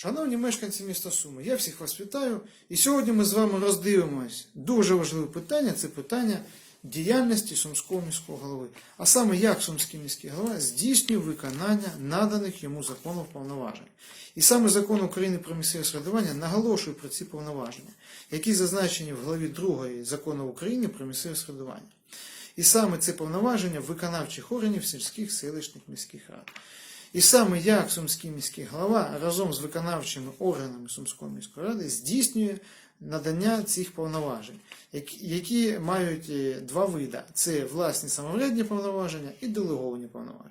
Шановні мешканці міста Суми, я всіх вас вітаю. І сьогодні ми з вами роздивимось дуже важливе питання це питання діяльності Сумського міського голови. А саме як Сумський міський голова здійснює виконання наданих йому законом повноважень. І саме закон України про місцеве самоврядування наголошує про ці повноваження, які зазначені в главі 2 закону України про місцеве самоврядування. І саме це повноваження виконавчих органів сільських селищних міських рад. І саме як Сумський міський голова разом з виконавчими органами Сумської міської ради здійснює надання цих повноважень, які- мають е, два види: це власні самоврядні повноваження і делеговані повноваження.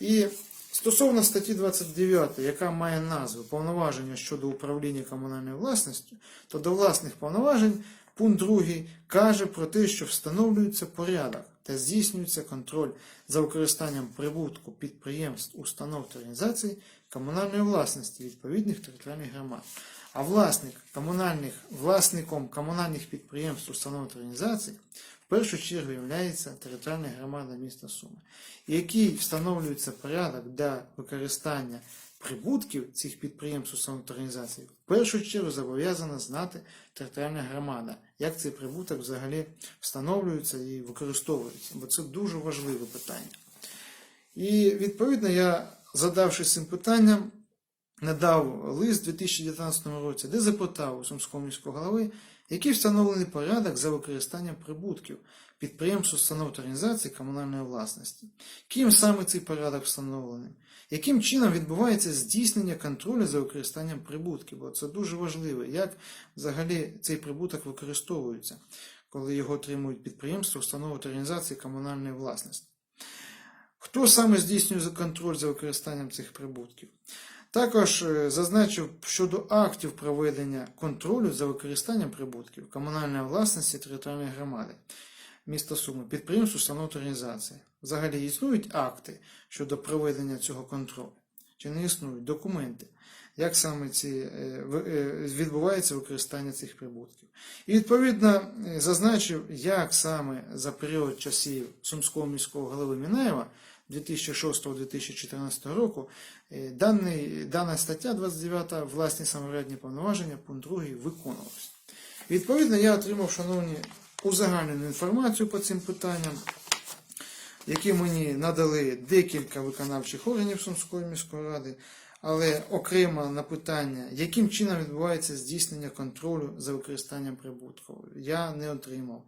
І стосовно статті 29, яка має назву повноваження щодо управління комунальною власністю, то до власних повноважень пункт 2 каже про те, що встановлюється порядок та здійснюється контроль за використанням прибутку підприємств, установ та організацій комунальної власності відповідних територіальних громад. А власник комунальних, власником комунальних підприємств, установ та організацій в першу чергу є територіальна громада міста Суми, який встановлюється порядок для використання прибутків цих підприємств, установ та в першу чергу зобов'язана знати територіальна громада, як цей прибуток взагалі встановлюється і використовується, бо це дуже важливе питання. І відповідно я, задавшись цим питанням, надав лист у 2019 році, де запитав у Сумського міського голови, який встановлений порядок за використанням прибутків підприємств, установ та організацій комунальної власності. Ким саме цей порядок встановлений? Яким чином відбувається здійснення контролю за використанням прибутків? Бо це дуже важливо, як взагалі цей прибуток використовується, коли його отримують підприємства, установи та організації комунальної власності. Хто саме здійснює контроль за використанням цих прибутків? Також е, зазначив щодо актів проведення контролю за використанням прибутків комунальної власності територіальної громади міста Суми, підприємств, установ та організацій. Взагалі існують акти щодо проведення цього контролю? Чи не існують документи? Як саме ці, е, е, відбувається використання цих прибутків? І відповідно зазначив, як саме за період часів Сумського міського голови Мінаєва 2006-2014 року е, даний, дана стаття 29 власні самоврядні повноваження, пункт 2 виконувався. Відповідно, я отримав, шановні, узагальнену інформацію по цим питанням, які мені надали декілька виконавчих органів Сумської міської ради, але окремо на питання, яким чином відбувається здійснення контролю за використанням прибутку, я не отримав.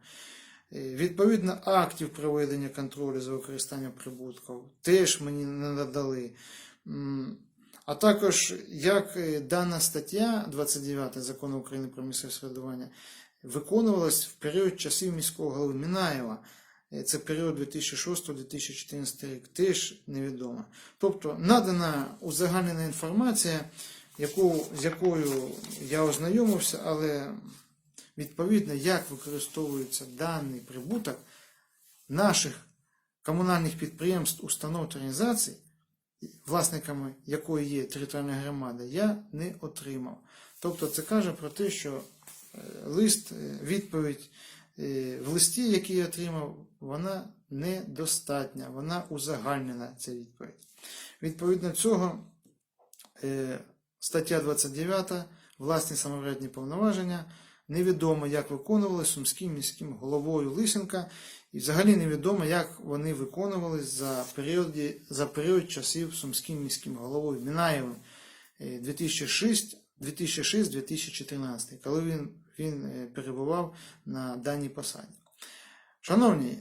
Е, Відповідно, актів проведення контролю за використанням прибутків теж мені не надали. А також як е, дана стаття 29 закону України про місцеве самоврядування виконувалась в період часів міського голови Мінаєва. Е, Це період 2006-2014 рік, теж невідомо. Тобто надана узагальнена інформація, яку, з якою я ознайомився, але відповідно, як використовується даний прибуток наших комунальних підприємств, установ та організацій, власниками якої є територіальна громада, я не отримав. Тобто це каже про те, що е, лист, е, відповідь е, в листі, який я отримав, вона недостатня, вона узагальнена, ця відповідь. Відповідно цього, стаття 29, власні самоврядні повноваження, невідомо, як виконували Сумським міським головою Лисенка, і взагалі невідомо, як вони виконувались за період, за період часів Сумським міським головою Мінаєвим е, 2006 2006-2014, коли він, він е, перебував на даній посаді. Шановні,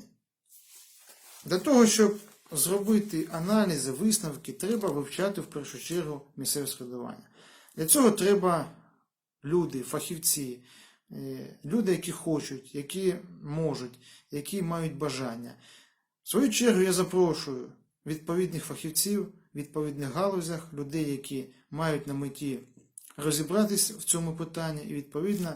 для того, щоб зробити аналізи, висновки, треба вивчати в першу чергу місцеве середування. Для цього треба люди, фахівці, люди, які хочуть, які можуть, які мають бажання. В свою чергу я запрошую відповідних фахівців, відповідних галузях, людей, які мають на меті розібратись в цьому питанні і відповідно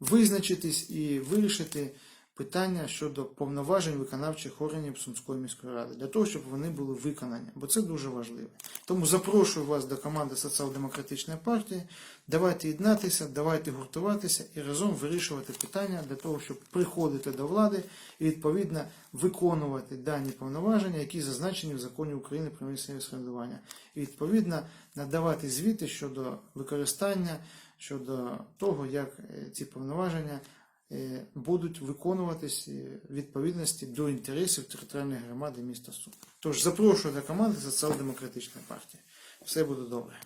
визначитись і вирішити питання щодо повноважень виконавчих органів Сумської міської ради, для того, щоб вони були виконані, бо це дуже важливо. Тому запрошую вас до команди Соціал-демократичної партії. Давайте єднатися, давайте гуртуватися і разом вирішувати питання для того, щоб приходити до влади і відповідно виконувати дані повноваження, які зазначені в законі України про місцеве самоврядування. І відповідно надавати звіти щодо використання, щодо того, як е, ці повноваження будуть виконуватись е, відповідності до інтересів територіальної громади міста Сум. Тож запрошую до команди Соціал-демократичної партії. Все буде добре.